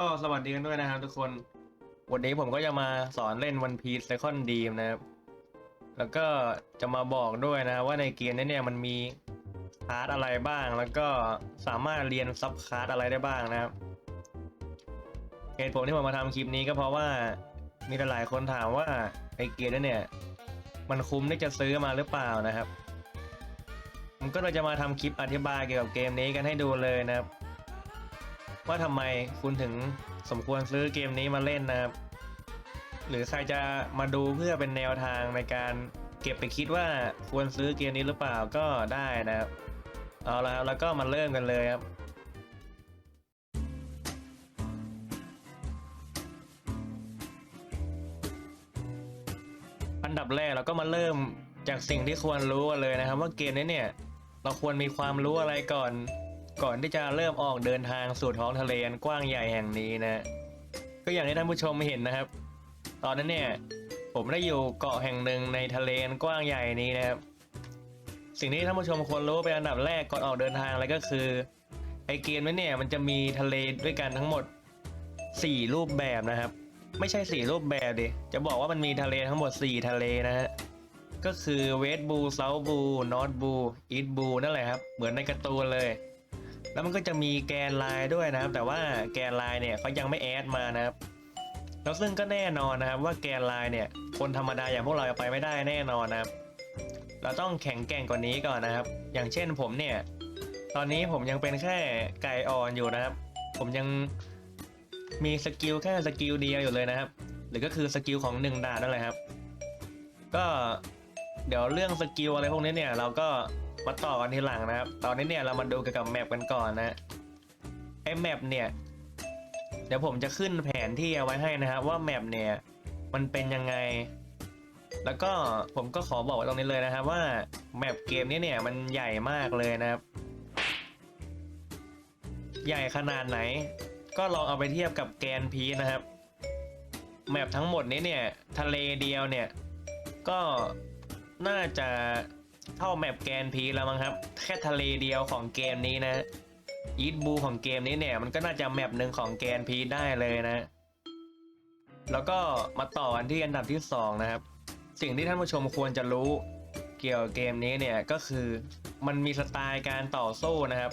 ก็สวัสดีกันด้วยนะครับทุกคน วันนี้ผมก็จะมาสอนเล่น One Piece Second Dream นะครับ แล้วก็จะมาบอกด้วยนะว่าในเกมนี้เนี่ยมันมีคาร์ดอะไรบ้าง แล้วก็สามารถเรียนซับคาร์ดอะไรได้บ้างนะครับ เหตุผลที่ผมมาทำคลิปนี้ก็เพราะว่ามีหลายคนถามว่าไอเกมนี้เนี่ย มันคุ้มที่จะซื้อมาหรือเปล่านะครับ ผมก็เลยจะมาทำคลิปอธิบายเกี่ยวกับเกมนี้กันให้ดูเลยนะครับ ว่าทำไมคุณถึงสมควรซื้อเกมนี้มาเล่นนะครับ หรือใครจะมาดูเพื่อเป็นแนวทางในการเก็บไปคิดว่าควรซื้อเกมนี้หรือเปล่าก็ได้นะครับ เอาละครับแล้วก็มาเริ่มกันเลยครับอันดับแรกเราก็มาเริ่มจากสิ่งที่ควรรู้กันเลยนะครับ ว่าเกมนี้เนี่ย เราควรมีความรู้อะไรก่อน ก่อนที่จะเริ่มออกเดินทางสู่ท้องทะเลอันกว้างใหญ่แห่งนี้นะ ก็อย่างที่ท่านผู้ชมเห็นนะครับ ตอนนั้นเนี่ย ผมได้อยู่เกาะแห่งหนึ่งในทะเลอันกว้างใหญ่นี้นะครับ สิ่งที่ท่านผู้ชมควรรู้เป็นอันดับแรกก่อนออกเดินทางเลยก็คือ ไอเกมนี้เนี่ยมันจะมีทะเลด้วยกันทั้งหมด 4 รูปแบบนะครับ ไม่ใช่ 4 รูปแบบดิจะบอกว่ามันมีทะเลทั้งหมด 4 ทะเลนะฮะก็คือเวสบูเซาบูนอตบูอีทบูนั่นแหละครับ เหมือนในการ์ตูนเลย แล้วมันก็จะมีแกนไลน์ด้วยนะครับ แต่ว่าแกนไลน์เนี่ยเขายังไม่แอดมานะครับ แล้วซึ่งก็แน่นอนนะครับ ว่าแกนไลน์เนี่ยคนธรรมดาอย่างพวกเราไปไม่ได้แน่นอนนะครับ เราต้องแข็งแกร่งกว่านี้ก่อนนะครับ อย่างเช่นผมเนี่ย ตอนนี้ผมยังเป็นแค่ไก่อ่อนอยู่นะครับ ผมยังมีสกิลแค่สกิลเดียวอยู่เลยนะครับ หรือก็คือสกิลของหนึ่งดาบนั่นแหละครับ ก็เดี๋ยวเรื่องสกิลอะไรพวกนี้เนี่ยเราก็ มาต่อกันทีหลังนะครับ ตอนนี้เนี่ยเรามาดูเกี่ยวกับแมปกันก่อนนะไอ้แมปเนี่ย เดี๋ยวผมจะขึ้นแผนที่เอาไว้ให้นะครับ ว่าแมปเนี่ย มันเป็นยังไง แล้วก็ผมก็ขอบอกไว้ตรงนี้เลยนะครับ ว่าแมปเกมนี้เนี่ยมันใหญ่มากเลยนะครับ ใหญ่ขนาดไหน ก็ลองเอาไปเทียบกับแกนพีนะครับ แมปทั้งหมดนี้เนี่ย ทะเลเดียวเนี่ย ก็น่าจะ เท่าแมปแกนพีแล้วมั้งครับ แค่ทะเลเดียวของเกมนี้นะอีทบูของเกมนี้เนี่ย มันก็น่าจะแมปหนึ่งของแกนพีได้เลยนะ แล้วก็มาต่อกันที่อันดับที่สองนะครับ สิ่งที่ท่านผู้ชมควรจะรู้เกี่ยวกับเกมนี้เนี่ยก็คือมันมีสไตล์การต่อสู้นะครับ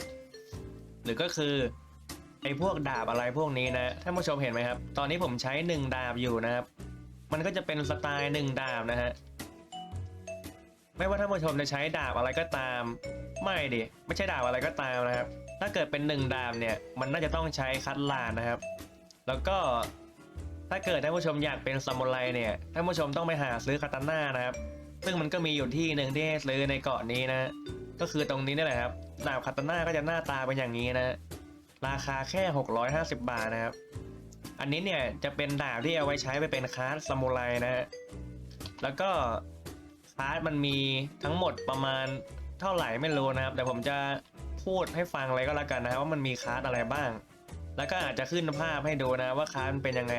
หรือก็คือไอ้พวกดาบอะไรพวกนี้นะท่านผู้ชมเห็นไหมครับ ตอนนี้ผมใช้หนึ่งดาบอยู่นะครับ มันก็จะเป็นสไตล์หนึ่งดาบนะฮะ ไม่ว่าท่านผู้ชมจะใช้ดาบอะไรก็ตาม ไม่ดิไม่ใช่ดาบอะไรก็ตามนะครับ ถ้าเกิดเป็นหนึ่งดาบเนี่ยมันน่าจะต้องใช้คัตลานนะครับ แล้วก็ถ้าเกิดท่านผู้ชมอยากเป็นซามูไรเนี่ยท่านผู้ชมต้องไปหาซื้อคาตาน่านะครับ ซึ่งมันก็มีอยู่ที่หนึ่งที่ให้ซื้อในเกาะนี้นะ ก็คือตรงนี้นี่แหละครับดาบคาตาน่าก็จะหน้าตาเป็นอย่างนี้นะราคาแค่ 650 บาทนะครับ อันนี้เนี่ยจะเป็นดาบที่เอาไว้ใช้ไปเป็นคาร์ดซามูไรนะฮะแล้วก็ คาร์ดมันมีทั้งหมดประมาณเท่าไหร่ไม่รู้นะครับแต่ผมจะพูดให้ฟังเลยก็แล้วกันนะครับว่ามันมีคาร์ดอะไรบ้าง แล้วก็อาจจะขึ้นภาพให้ดูนะว่าคาร์ดเป็นยังไง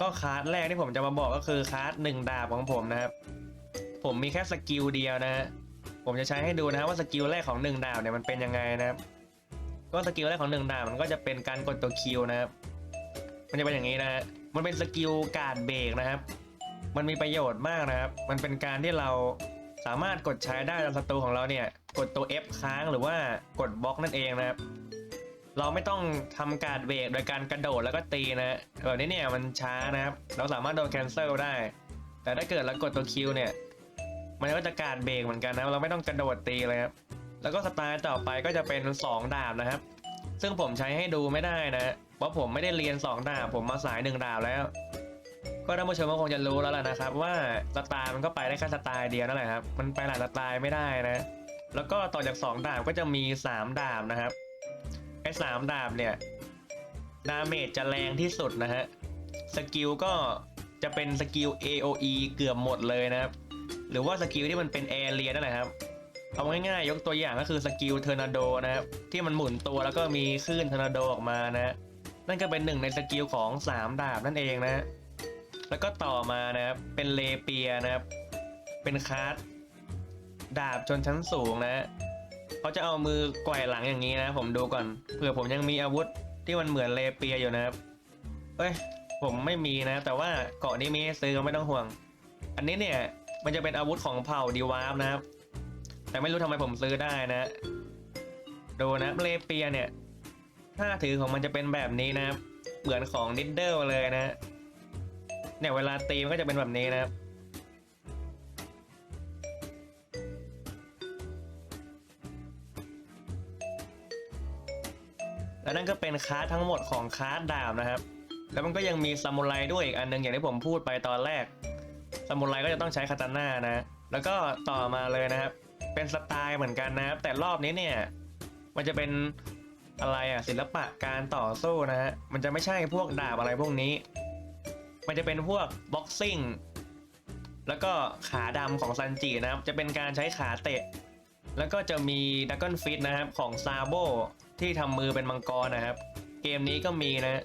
ก็คาร์ดแรกที่ผมจะมาบอกก็คือคาร์ดหนึ่งดาบของผมนะครับ ผมมีแค่สกิลเดียวนะฮะผมจะใช้ให้ดูนะว่าสกิลแรกของหนึ่งดาบเนี่ยมันเป็นยังไงนะครับ ก็สกิลแรกของหนึ่งดาบมันก็จะเป็นการกดตัวคิวนะครับ มันจะเป็นอย่างนี้นะฮะมันเป็นสกิลการเบรกนะครับ มันมีประโยชน์มากนะครับ มันเป็นการที่เราสามารถกดใช้ได้ตามศัตรูของเราเนี่ย กดตัว F ค้างหรือว่ากดบล็อกนั่นเองนะครับ เราไม่ต้องทำการเบรกโดยการกระโดดแล้วก็ตีนะแบบนี้เนี่ยมันช้านะครับ เราสามารถโดนแคนเซิลได้ แต่ถ้าเกิดเรากดตัวคิวเนี่ย มันก็จะการเบรกเหมือนกันนะ เราไม่ต้องกระโดดตีเลยครับ แล้วก็สไตล์ต่อไปก็จะเป็น 2 ดาบนะครับ ซึ่งผมใช้ให้ดูไม่ได้นะ เพราะผมไม่ได้เรียน 2 ดาบ ผมมาสาย 1 ดาบแล้ว ก็ท่านผู้ชมก็คงจะรู้แล้วล่ะนะครับ ว่าสไตล์มันก็ไปได้แค่สไตล์เดียวนั่นแหละครับ มันไปหลายสไตล์ไม่ได้นะ แล้วก็ต่อจาก 2 ดาบก็จะมี 3 ดาบนะครับไอ้สามดาบเนี่ยดาเมจจะแรงที่สุดนะฮะสกิลก็จะเป็นสกิล AOE เกือบหมดเลยนะครับ หรือว่าสกิลที่มันเป็นแอเรียนั่นแหละครับเอาง่ายๆ ยกตัวอย่างก็คือสกิลเทอร์นาโดนะครับที่มันหมุนตัวแล้วก็มีคลื่นเทอร์นาโดออกมานะ นั่นก็เป็นหนึ่งในสกิลของ 3 ดาบนั่นเองนะ แล้วก็ต่อมานะครับ เป็นเลเปียนะครับ เป็นคาร์ดดาบชนชั้นสูงนะเขาจะเอามือไกว่หลังอย่างนี้นะ ผมดูก่อนเผื่อผมยังมีอาวุธที่มันเหมือนเลเปียอยู่นะครับเอ้ยผมไม่มีนะ แต่ว่าเกาะนี้มีให้ซื้อก็ไม่ต้องห่วง อันนี้เนี่ยมันจะเป็นอาวุธของเผ่าดีวาร์ฟนะครับ แต่ไม่รู้ทำไมผมซื้อได้นะดูนะเลเปียเนี่ยท่าถือของมันจะเป็นแบบนี้นะครับ เหมือนของนิดเดิลเลยนะ เนี่ยเวลาตีมันก็จะเป็นแบบนี้นะครับ และนั่นก็เป็นคาร์ดทั้งหมดของคาร์ดดาบนะครับ แล้วมันก็ยังมีซามูไรด้วยอีกอันหนึงอย่างที่ผมพูดไปตอนแรก ซามูไรก็จะต้องใช้คาตาน่านะ แล้วก็ต่อมาเลยนะครับ เป็นสไตล์เหมือนกันนะครับ แต่รอบนี้เนี่ย มันจะเป็นอะไรอะศิลปะการต่อสู้นะฮะ มันจะไม่ใช่พวกดาบอะไรพวกนี้ มันจะเป็นพวกบ็อกซิ่งแล้วก็ขาดำของซันจินะครับ จะเป็นการใช้ขาเตะ แล้วก็จะมีดักกอนฟิตนะครับของซาโบที่ทำมือเป็นมังกรนะครับ เกมนี้ก็มีนะ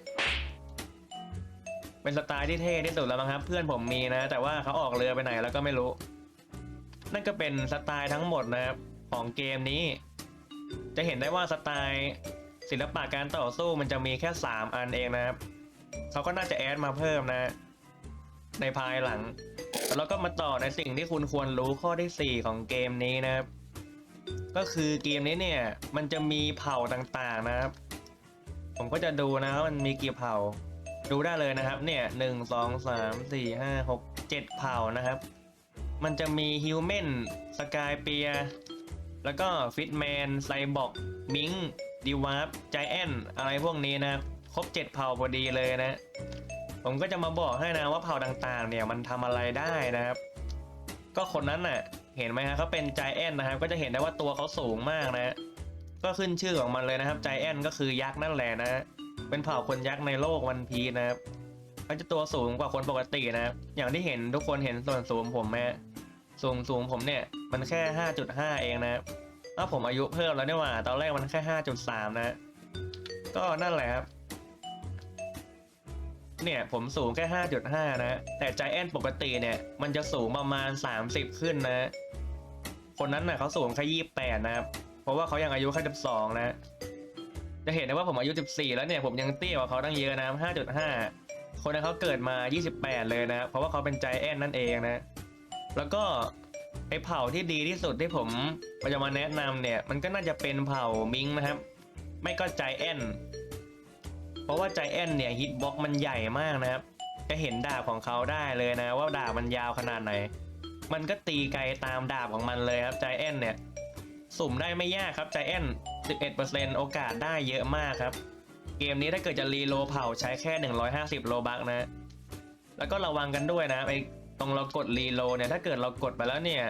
เป็นสไตล์ที่เท่ที่สุดแล้วมั้งครับ เพื่อนผมมีนะ แต่ว่าเขาออกเรือไปไหนแล้วก็ไม่รู้ นั่นก็เป็นสไตล์ทั้งหมดนะครับของเกมนี้ จะเห็นได้ว่าสไตล์ศิลปะการต่อสู้มันจะมีแค่ 3 อันเองนะครับ เขาก็น่าจะแอดมาเพิ่มนะ ในภายหลัง แล้วก็มาต่อในสิ่งที่คุณควรรู้ข้อที่ 4 ของเกมนี้นะครับ ก็คือเกมนี้เนี่ย มันจะมีเผ่าต่างๆนะครับ ผมก็จะดูนะว่ามันมีกี่เผ่า ดูได้เลยนะครับ เนี่ยหนึ่งสองสามสี่ห้าหกเจ็ดเผ่านะครับ มันจะมีฮิวแมนสกายเปียแล้วก็ฟิตแมนไซบอกมิงดีวาร์ฟใจแอนอะไรพวกนี้นะครับ ครบเจ็ดเผ่าพอดีเลยนะ ผมก็จะมาบอกให้นะว่าเผ่าต่างๆ เนี่ยมันทำอะไรได้นะครับ ก็คนนั้นน่ะ เห็นไหมฮะเขาเป็นใจแอนนะครับ ก็จะเห็นได้ว่าตัวเขาสูงมากนะ ก็ขึ้นชื่อของมันเลยนะครับใจแอนก็คือยักษ์นั่นแหละนะ เป็นเผ่าคนยักษ์ในโลกวันพีชนะครับเขาจะตัวสูงกว่าคนปกตินะครับ อย่างที่เห็นทุกคนเห็นส่วนสูงผมไหมสูงสูงผมเนี่ย มันแค่ 5.5 เองนะครับถ้าผมอายุเพิ่มแล้วเนี่ยว่า ตอนแรกมันแค่ 5.3 นะ ก็นั่นแหละครับ เนี่ยผมสูงแค่ 5.5 นะ แต่ใจแอนปกติเนี่ย มันจะสูงประมาณ 30 ขึ้นนะ คนนั้นน่ะเขาสูงแค่ 28 นะครับ เพราะว่าเขายังอายุแค่ 12 นะ จะเห็นได้ว่าผมอายุ 14 แล้วเนี่ย ผมยังเตี้ยกว่าเขาตั้งเยอะนะ 5.5 คนนั้นเขาเกิดมา 28 เลยนะ เพราะว่าเขาเป็นใจแอนนั่นเองนะ แล้วก็ไอเผ่าที่ดีที่สุดที่ผมจะมาแนะนำเนี่ย มันก็น่าจะเป็นเผ่ามิงนะครับ ไม่ก็ใจแอน เพราะว่าใจแอนเนี่ยฮิตบ็อกมันใหญ่มากนะครับ จะเห็นดาบของเขาได้เลยนะ ว่าดาบมันยาวขนาดไหน มันก็ตีไกลตามดาบของมันเลยครับใจแอนเนี่ยสุ่มได้ไม่ยากครับใจแอน11%โอกาสได้เยอะมากครับ เกมนี้ถ้าเกิดจะรีโลเผาใช้แค่ 150 โลบักนะ แล้วก็ระวังกันด้วยนะไอ้ตรงเรากดรีโลเนี่ยถ้าเกิดเรากดไปแล้วเนี่ย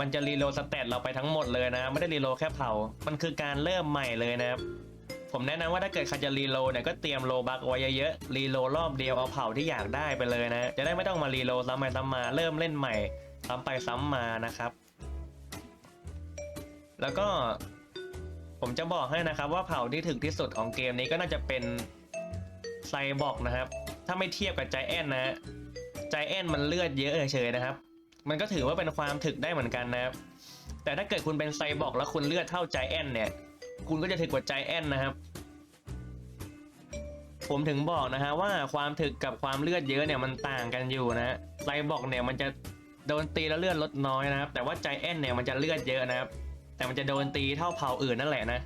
มันจะรีโลสเตตเราไปทั้งหมดเลยนะ ไม่ได้รีโลแค่เผา มันคือการเริ่มใหม่เลยนะครับ ผมแนะนำว่าถ้าเกิดใครจะรีโลเนี่ยก็เตรียมโลบักไว้เยอะๆรีโลรอบเดียวเอาเผ่าที่อยากได้ไปเลยนะ จะได้ไม่ต้องมารีโลซ้ำไปซ้ำมาเริ่มเล่นใหม่ ซ้ำไปซ้ำมานะครับ แล้วก็ผมจะบอกให้นะครับว่าเผ่าที่ถึกที่สุดของเกมนี้ก็น่าจะเป็นไซบอร์กนะครับ ถ้าไม่เทียบกับใจแอนนะใจแอนมันเลือดเยอะเฉยๆนะครับ มันก็ถือว่าเป็นความถึกได้เหมือนกันนะครับแต่ถ้าเกิดคุณเป็นไซบอร์กแล้วคุณเลือดเท่าใจแอนเนี่ย คุณก็จะถึกกว่าใจแอนนะครับ ผมถึงบอกนะฮะว่าความถึกกับความเลือดเยอะเนี่ยมันต่างกันอยู่นะไซบอร์กเนี่ยมันจะโดนตีแล้วเลือดลดน้อยนะครับ แต่ว่าใจแอนเนี่ยมันจะเลือดเยอะนะครับ แต่มันจะโดนตีเท่าเผ่าอื่นนั่นแหละนะ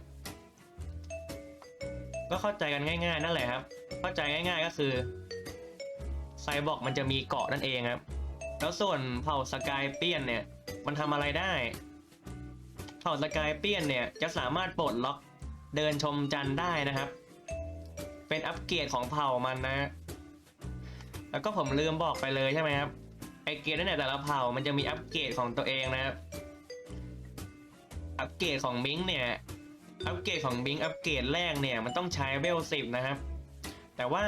ก็เข้าใจกันง่าย ๆ นั่นแหละครับ เข้าใจง่าย ๆก็คือไซบอร์กมันจะมีเกาะนั่นเองครับ แล้วส่วนเผ่าสกายเปียนเนี่ย มันทำอะไรได้ เผ่าสกายเปียนเนี่ยจะสามารถปลดล็อกเดินชมจันได้นะครับ เป็นอัปเกรดของเผ่ามันนะ แล้วก็ผมลืมบอกไปเลยใช่ไหมครับไอเกรดนั่นแหละแต่ละเผ่ามันจะมีอัปเกรดของตัวเองนะครับอัปเกรดของบิงเนี่ยอัปเกรดของบิงอัปเกรดแรกเนี่ยมันต้องใช้เวลสิบนะครับ แต่ว่า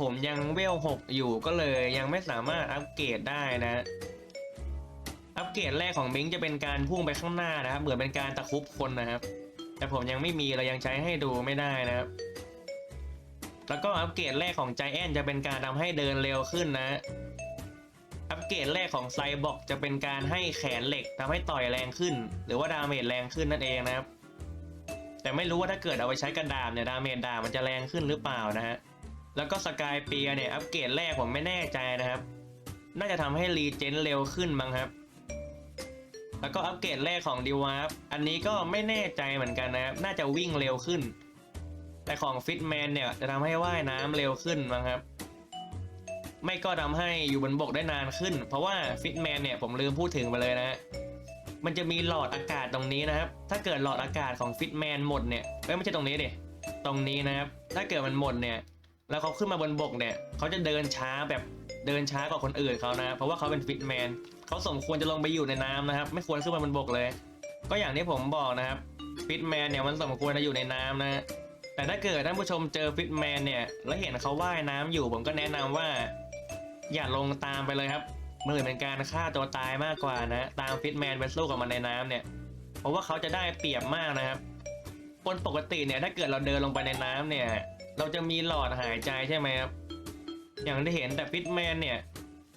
ผมยังเวลหกอยู่ก็เลยยังไม่สามารถอัปเกรดได้นะ อัปเกรดแรกของบิงจะเป็นการพุ่งไปข้างหน้านะครับ เหมือนเป็นการตะคุบคนนะครับ แต่ผมยังไม่มีเรายังใช้ให้ดูไม่ได้นะครับ แล้วก็อัปเกรดแรกของใจแอนจะเป็นการทำให้เดินเร็วขึ้นนะ อัปเกรดแรกของไซบอร์กจะเป็นการให้แขนเหล็กทำให้ต่อยแรงขึ้น หรือว่าดาเมจแรงขึ้นนั่นเองนะครับ แต่ไม่รู้ว่าถ้าเกิดเอาไปใช้กระดาบเนี่ยดาเมจดาบมันจะแรงขึ้นหรือเปล่านะฮะ แล้วก็สกายเปียเนี่ยอัปเกรดแรกผมไม่แน่ใจนะครับ น่าจะทำให้รีเจนเร็วขึ้นมั้งครับ แล้วก็อัปเกรดแรกของดีวาร์อันนี้ก็ไม่แน่ใจเหมือนกันนะครับ น่าจะวิ่งเร็วขึ้น แต่ของฟิตแมนเนี่ยจะทำให้ว่ายน้ำเร็วขึ้นมั้งครับ ไม่ก็ทำให้อยู่บนบกได้นานขึ้น เพราะว่าฟิตแมนเนี่ยผมลืมพูดถึงไปเลยนะฮะมันจะมีหลอดอากาศตรงนี้นะครับ ถ้าเกิดหลอดอากาศของฟิตแมนหมดเนี่ยเอ้ยไม่ใช่ตรงนี้ดิตรงนี้นะครับ ถ้าเกิดมันหมดเนี่ย แล้วเขาขึ้นมาบนบกเนี่ยเขาจะเดินช้าแบบเดินช้ากว่าคนอื่นเขานะ เพราะว่าเขาเป็นฟิตแมนเขาสมควรจะลงไปอยู่ในน้ำนะครับ ไม่ควรขึ้นมาบนบกเลย ก็อย่างที่ผมบอกนะครับฟิตแมนเนี่ยมันสมควรจะอยู่ในน้ำนะ แต่ถ้าเกิดท่านผู้ชมเจอฟิตแมนเนี่ยแล้วเห็นเขาว่ายน้ำอยู่ ผมก็แนะนำว่า อย่าลงตามไปเลยครับมันเหมือนเป็นการฆ่าตัวตายมากกว่านะ ตามฟิตแมนไปสู้กับมันในน้ำเนี่ย เพราะว่าเขาจะได้เปรียบมากนะครับคนปกติเนี่ยถ้าเกิดเราเดินลงไปในน้ำเนี่ย เราจะมีหลอดหายใจใช่ไหมครับ อย่างที่เห็นแต่ฟิตแมนเนี่ย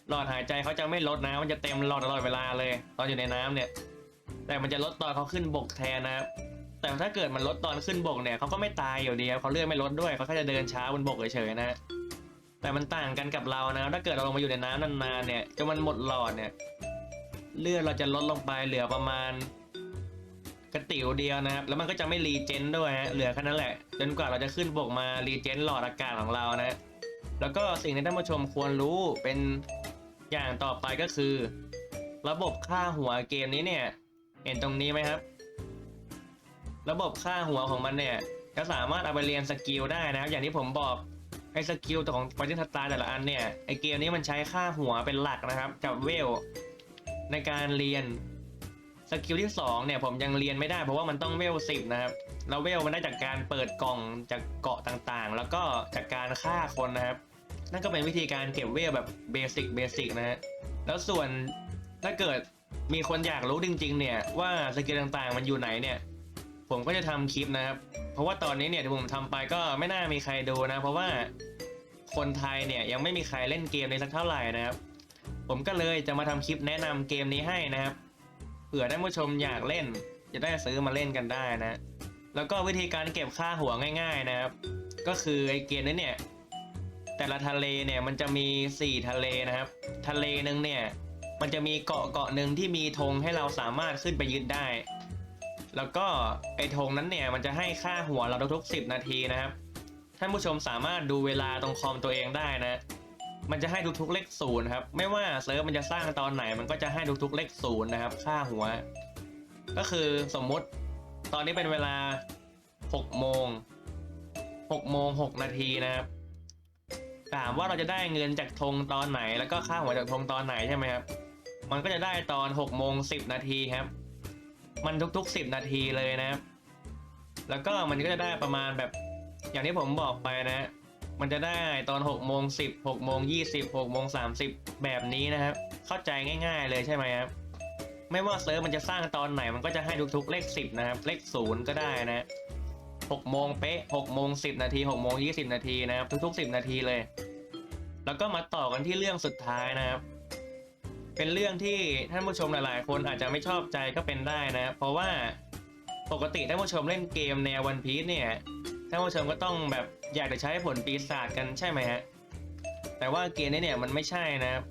หลอดหายใจเขาจะไม่ลดนะ มันจะเต็มหลอดตลอดเวลาเลย ตอนอยู่ในน้ำเนี่ย แต่มันจะลดตอนเขาขึ้นบกแทนนะครับ แต่ถ้าเกิดมันลดตอนขึ้นบกเนี่ยเขาก็ไม่ตายอยู่ดีครับเขาเลือดไม่ลดด้วยเขาแค่จะเดินช้าบนบกเฉยๆนะ แต่มันต่างกันกับเรานะ ถ้าเกิดเราลงมาอยู่ในน้ำนานๆเนี่ยจนมันหมดหลอดเนี่ย เลือดเราจะลดลงไปเหลือประมาณ กระติ๋วเดียวนะครับ แล้วมันก็จะไม่รีเจนด้วยฮะเหลือแค่นั้นแหละจนกว่าเราจะขึ้นบกมารีเจนหลอดอากาศของเรานะ แล้วก็สิ่งที่ท่านผู้ชมควรรู้เป็นอย่างต่อไปก็คือ ระบบค่าหัวเกมนี้เนี่ย เห็นตรงนี้ไหมครับ ระบบค่าหัวของมันเนี่ยจะสามารถเอาไปเรียนสกิลได้นะครับ อย่างที่ผมบอกไอ้สกิลของปฏิทัตาแต่ละอันเนี่ยไอ้เกมนี้มันใช้ค่าหัวเป็นหลักนะครับ กับเวลในการเรียน สกิลที่2เนี่ยผมยังเรียนไม่ได้เพราะว่ามันต้องเวลสิบนะครับแล้วเวลมันได้จากการเปิดกล่องจากเกาะต่างๆ แล้วก็จากการฆ่าคนนะครับ นั่นก็เป็นวิธีการเก็บเวลแบบเบสิกเบสิกนะฮะแล้วส่วนถ้าเกิดมีคนอยากรู้จริง ๆ เนี่ยว่าสกิลต่างๆ มันอยู่ไหนเนี่ย ผมก็จะทำคลิปนะครับ เพราะว่าตอนนี้เนี่ยที่ผมทำไปก็ไม่น่ามีใครดูนะ เพราะว่าคนไทยเนี่ยยังไม่มีใครเล่นเกมนี้สักเท่าไหร่นะครับ ผมก็เลยจะมาทำคลิปแนะนำเกมนี้ให้นะครับ เผื่อท่านผู้ชมอยากเล่น จะได้ซื้อมาเล่นกันได้นะ แล้วก็วิธีการเก็บค่าหัวง่าย ๆนะครับ ก็คือไอเกมนี้เนี่ย แต่ละทะเลเนี่ยมันจะมี 4 ทะเลนะครับ ทะเลหนึ่งเนี่ย มันจะมีเกาะเกาะหนึ่งที่มีธงให้เราสามารถขึ้นไปยึดได้ แล้วก็ไอธงนั้นเนี่ยมันจะให้ค่าหัวเราทุกๆ 10 นาทีนะครับท่านผู้ชมสามารถดูเวลาตรงคอมตัวเองได้นะ มันจะให้ทุกๆเลขศูนย์ครับ ไม่ว่าเซิร์ฟมันจะสร้างตอนไหน มันก็จะให้ทุกๆเลขศูนย์นะครับ ค่าหัว ก็คือสมมุติตอนนี้เป็นเวลา6โมง6โมง6นาทีนะครับ ถามว่าเราจะได้เงินจากธงตอนไหน แล้วก็ค่าหัวจากธงตอนไหนใช่ไหมครับ มันก็จะได้ตอน6โมง10นาทีครับ มันทุกๆ 10 นาทีเลยนะครับ แล้วก็มันก็จะได้ประมาณแบบอย่างที่ผมบอกไปนะ มันจะได้ตอน6โมง10 6โมง20 6โมง30 แบบนี้นะครับ เข้าใจง่ายๆเลยใช่ไหมครับ ไม่ว่าเซิร์ฟมันจะสร้างตอนไหน มันก็จะให้ทุกๆเลข 10 นะครับ เลข 0 ก็ได้นะ6โมงเป๊ะ6โมง10 นาที6โมง20 นาทีนะครับ ทุก ๆ 10 นาทีเลย แล้วก็มาต่อกันที่เรื่องสุดท้ายนะครับ เป็นเรื่องที่ท่านผู้ชมหลายๆ คนอาจจะไม่ชอบใจก็เป็นได้นะ เพราะว่าปกติท่านผู้ชมเล่นเกมแนววันพีซเนี่ย ท่านผู้ชมก็ต้องแบบอยากจะใช้ผลปีศาจกันใช่ไหมฮะ แต่ว่าเกมนี้เนี่ยมันไม่ใช่นะครับ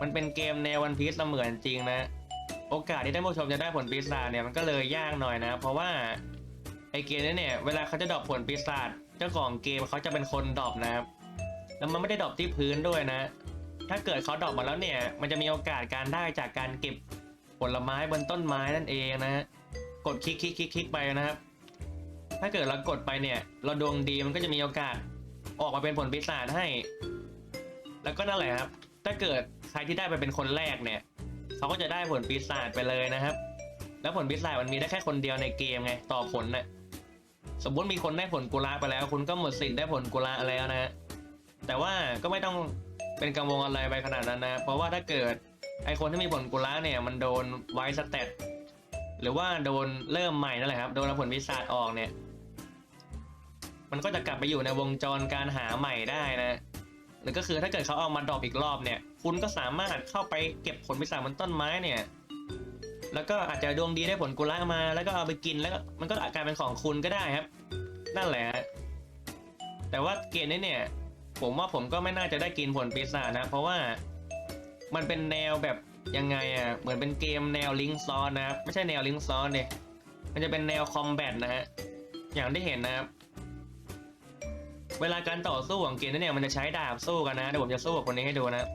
มันเป็นเกมแนววันพีซเสมือนจริงนะ โอกาสที่ท่านผู้ชมจะได้ผลปีศาจเนี่ยมันก็เลยยากหน่อยนะ เพราะว่าไอเกมนี้เนี่ยเวลาเขาจะดรอปผลปีศาจเจ้าของเกมเขาจะเป็นคนดรอปนะครับแล้วมันไม่ได้ดรอปที่พื้นด้วยนะ ถ้าเกิดเขาดรอปมาแล้วเนี่ย มันจะมีโอกาสการได้จากการเก็บผลไม้บนต้นไม้นั่นเองนะฮะกดคลิกคลิกคลิกคลิกไปนะครับ ถ้าเกิดเรากดไปเนี่ย เราดวงดีมันก็จะมีโอกาสออกมาเป็นผลปีศาจให้ แล้วก็นั่นแหละครับ ถ้าเกิดใครที่ได้ไปเป็นคนแรกเนี่ยเขาก็จะได้ผลปีศาจไปเลยนะครับ แล้วผลปีศาจมันมีได้แค่คนเดียวในเกมไงต่อผลน่ะสมมติมีคนได้ผลกุลาไปแล้ว คุณก็หมดสิทธิ์ได้ผลกุลาแล้วนะแต่ว่าก็ไม่ต้องเป็นกังวลอะไรไปขนาดนั้นนะเพราะว่าถ้าเกิดไอคนที่มีผลกุลาเนี่ยมันโดนไวสเตตหรือว่าโดนเริ่มใหม่นั่นแหละครับโดนผลวิสาจออกเนี่ย มันก็จะกลับไปอยู่ในวงจรการหาใหม่ได้นะ หรือก็คือถ้าเกิดเขาเอามาดรอปอีกรอบเนี่ย คุณก็สามารถเข้าไปเก็บผลวิสาจบนต้นไม้เนี่ย แล้วก็อาจจะดวงดีได้ผลกุละมา แล้วก็เอาไปกินแล้วก็มันก็อาจกลายเป็นของคุณก็ได้ครับ นั่นแหละฮะแต่ว่าเกมนี้เนี่ย ผมว่าผมก็ไม่น่าจะได้กินผลปีศาจนะ เพราะว่ามันเป็นแนวแบบยังไงอะ เหมือนเป็นเกมแนวลิงก์ซ้อนนะครับ ไม่ใช่แนวลิงก์ซ้อนเนี่ยมันจะเป็นแนวคอมแบทนะฮะ อย่างที่เห็นนะครับ เวลาการต่อสู้ของเกมนี้เนี่ยมันจะใช้ดาบสู้กันนะเดี๋ยวผมจะสู้กับคนนี้ให้ดูนะ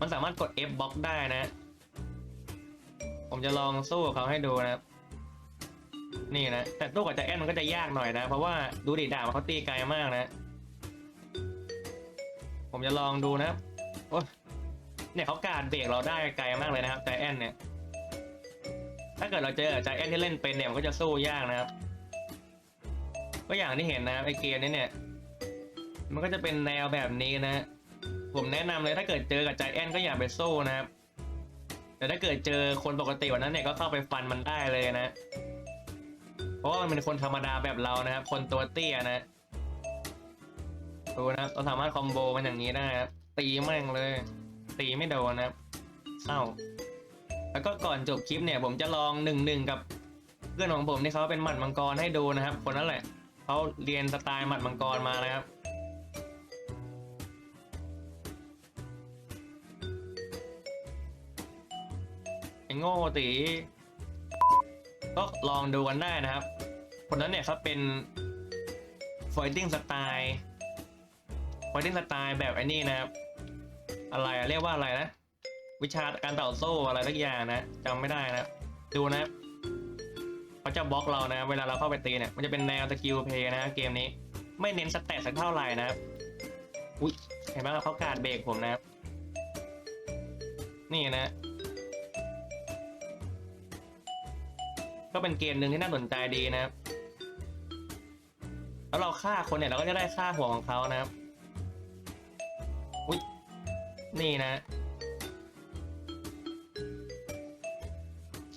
มันสามารถกด F บล็อกได้นะ ผมจะลองสู้กับเขาให้ดูนะนี่นะแต่สู้กับใจแอนมันก็จะยากหน่อยนะ เพราะว่าดูดิดาบเขาตีไกลมากนะ ผมจะลองดูนะโอ้เนี่ยเขาการเบรกเราได้ไกลมากเลยนะครับใจแอนเนี่ย ถ้าเกิดเราเจอใจแอนที่เล่นเป็นเนี่ยมันก็จะสู้ยากนะครับก็อย่างที่เห็นนะครับไอเกมนี้เนี่ย มันก็จะเป็นแนวแบบนี้นะ ผมแนะนำเลยถ้าเกิดเจอกับใจแอนก็อย่าไปสู้นะครับ แต่ถ้าเกิดเจอคนปกติวันนั้นเนี่ยก็เข้าไปฟันมันได้เลยนะ เพราะว่ามันเป็นคนธรรมดาแบบเรานะครับ คนตัวเตี้ยนะดูนะครับเราสามารถคอมโบมันอย่างนี้ได้ครับตีแม่งเลย ตีไม่โดนนะครับเอ้าแล้วก็ก่อนจบคลิปเนี่ย ผมจะลองหนึ่งหนึ่งกับเพื่อนของผมที่เขาเป็นหมัดมังกรให้ดูนะครับ คนนั้นแหละเขาเรียนสไตล์หมัดมังกรมานะครับ ไอ้โง่ตีก็ลองดูกันได้นะครับ คนนั้นเนี่ยเขาเป็น fighting style fighting style แบบไอ้นี่นะครับ อะไรเรียกว่าอะไรนะ วิชาการต่อสู้อะไรสักอย่างนะจำไม่ได้นะ ดูนะเขาจะบล็อกเรานะ เวลาเราเข้าไปตีเนี่ย มันจะเป็นแนวสกิลเพย์นะเกมนี้ ไม่เน้นสแตทสักเท่าไหร่นะครับอุ้ยเห็นไหมเขาการเบรกผมนะครับ นี่นะ ก็เป็นเกมหนึ่งที่น่าสนใจดีนะครับ แล้วเราฆ่าคนเนี่ยเราก็จะได้ฆ่าหัวของเขานะครับอุ้ยนี่นะ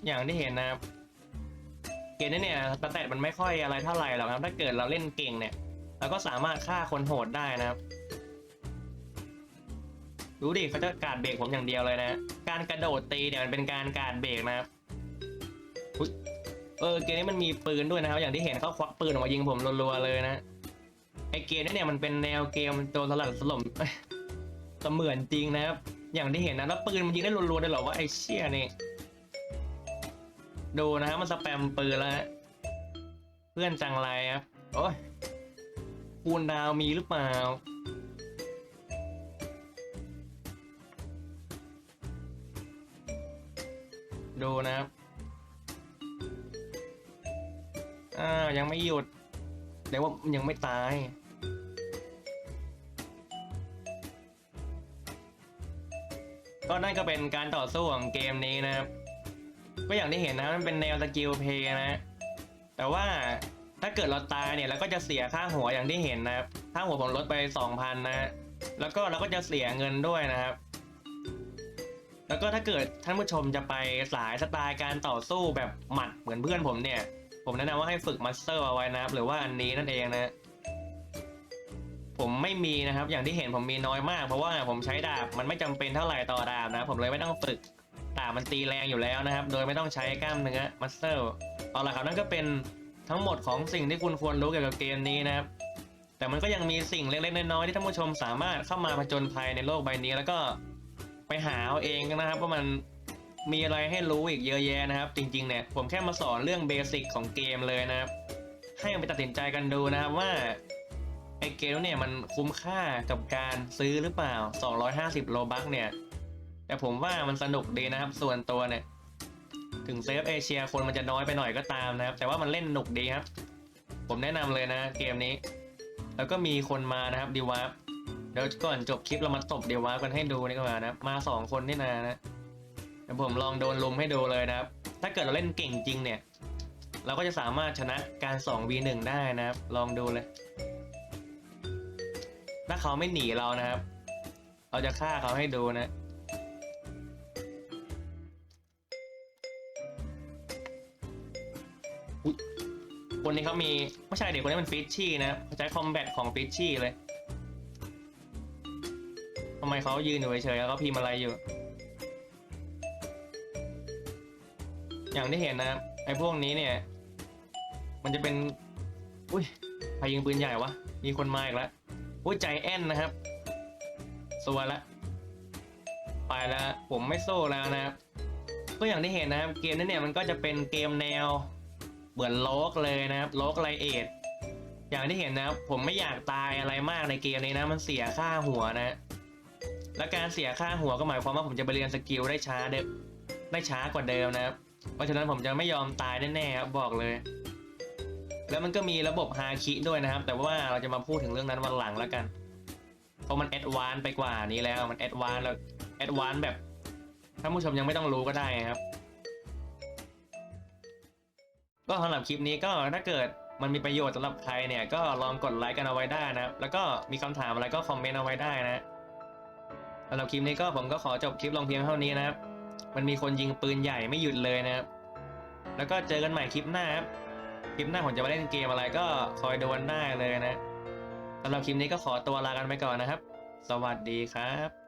อย่างที่เห็นนะครับ เกมนี้เนี่ยสแตทมันไม่ค่อยอะไรเท่าไหร่หรอกครับ ถ้าเกิดเราเล่นเก่งเนี่ยเราก็สามารถฆ่าคนโหดได้นะครับดูดิเขาจะการเบรกผมอย่างเดียวเลยนะ การกระโดดตีเนี่ยมันเป็นการการเบรกนะครับ เออเกมนี้มันมีปืนด้วยนะครับ อย่างที่เห็นเขาควักปืนออกมายิงผมรัวๆเลยนะไอเกมนี้เนี่ยมันเป็นแนวเกมโจรสลัดสลมเสมือนจริงนะครับ อย่างที่เห็นนะแล้วปืนมันยิงได้รัวๆได้หรอว่าไอเชี่ยนี่ดูนะครับมันสแปมปืนแล้วเพื่อนจังไรครับโอ้ยคูณดาวมีหรือเปล่าดูนะครับ อ่ายังไม่หยุดแต่ว่ายังไม่ตาย ก็นั่นก็เป็นการต่อสู้ของเกมนี้นะครับ ก็อย่างที่เห็นนะมันเป็นแนวสกิลเพย์นะ แต่ว่าถ้าเกิดเราตายเนี่ยเราก็จะเสียค่าหัวอย่างที่เห็นนะครับค่าหัวผมลดไป2,000นะ แล้วก็เราก็จะเสียเงินด้วยนะครับ แล้วก็ถ้าเกิดท่านผู้ชมจะไปสายสไตล์การต่อสู้แบบหมัดเหมือนเพื่อนผมเนี่ย ผมแนะนำว่าให้ฝึกมาสเตอร์เอาไว้นะครับ หรือว่าอันนี้นั่นเองนะ ผมไม่มีนะครับ อย่างที่เห็นผมมีน้อยมาก เพราะว่าผมใช้ดาบมันไม่จำเป็นเท่าไหร่ต่อดาบนะ ผมเลยไม่ต้องฝึกดาบมันตีแรงอยู่แล้วนะครับ โดยไม่ต้องใช้กล้ามเนื้อมาสเตอร์เอาละครับนั่นก็เป็นทั้งหมดของสิ่งที่คุณควรรู้เกี่ยวกับเกมนี้นะครับ แต่มันก็ยังมีสิ่งเล็กๆน้อยๆที่ท่านผู้ชมสามารถเข้ามาผจญภัยในโลกใบนี้ แล้วก็ไปหาเอาเองนะครับว่ามัน มีอะไรให้รู้อีกเยอะแยะนะครับ จริงๆเนี่ยผมแค่มาสอนเรื่องเบสิกของเกมเลยนะครับ ให้ไปตัดสินใจกันดูนะครับว่าไอเกมเนี่ยมันคุ้มค่ากับการซื้อหรือเปล่า 250 โลบัคเนี่ย แต่ผมว่ามันสนุกดีนะครับ ส่วนตัวเนี่ย ถึงเซฟเอเชียคนมันจะน้อยไปหน่อยก็ตามนะครับ แต่ว่ามันเล่นหนุกดีครับ ผมแนะนำเลยนะเกมนี้ แล้วก็มีคนมานะครับดีวาร์ปเดี๋ยวก่อนจบคลิปเรามาตบดีวาร์ปกันให้ดูนี่ก็มานะ มาสองคนนี่นานะ ดี๋ยวผมลองโดนลุมให้ดูเลยนะครับ ถ้าเกิดเราเล่นเก่งจริงเนี่ย เราก็จะสามารถชนะการ 2v1 ได้นะครับ ลองดูเลย ถ้าเขาไม่หนีเรานะครับ เราจะฆ่าเขาให้ดูนะคนนี้เขามีไม่ใช่เด็กคนนี้มันฟิชชี่นะเขาใช้คอมแบทของฟิชชี่เลยทำไมเขายืนอยู่เฉยๆแล้วเขาพิมพ์อะไรอยู่ อย่างที่เห็นนะครับไอ้พวกนี้เนี่ย มันจะเป็น อุ้ยใครยิงปืนใหญ่วะ มีคนมาอีกแล้วอุ้ยใจแอนนะครับสัวละ ไปแล้วผมไม่สู้แล้วนะครับ ก็อย่างที่เห็นนะครับ เกมนี้เนี่ยมันก็จะเป็นเกมแนว เหมือนโลกเลยนะครับโลกไลเอทอย่างที่เห็นนะครับ ผมไม่อยากตายอะไรมากในเกมนี้นะ มันเสียค่าหัวนะ และการเสียค่าหัวก็หมายความว่าผมจะไปเรียนสกิลได้ช้าเดได้ช้ากว่าเดิมนะครับ เพราะฉะนั้นผมจะไม่ยอมตายแน่ๆครับบอกเลย แล้วมันก็มีระบบฮาคิด้วยนะครับ แต่ว่าเราจะมาพูดถึงเรื่องนั้นวันหลังแล้วกัน เพราะมันแอดวานไปกว่านี้แล้วมันแอดวานแล้วแอดวานแบบท่านผู้ชมยังไม่ต้องรู้ก็ได้ครับ ก็สำหรับคลิปนี้ก็ถ้าเกิดมันมีประโยชน์สำหรับใครเนี่ยก็ลองกดไลค์กันเอาไว้ได้นะแล้วก็มีคำถามอะไรก็คอมเมนต์เอาไว้ได้นะสำหรับคลิปนี้ก็ผมก็ขอจบคลิปลงเพียงเท่านี้นะครับ มันมีคนยิงปืนใหญ่ไม่หยุดเลยนะครับ แล้วก็เจอกันใหม่คลิปหน้าครับ คลิปหน้าผมจะมาเล่นเกมอะไรก็คอยดูวันหน้าเลยนะสำหรับคลิปนี้ก็ขอตัวลากันไปก่อนนะครับ สวัสดีครับ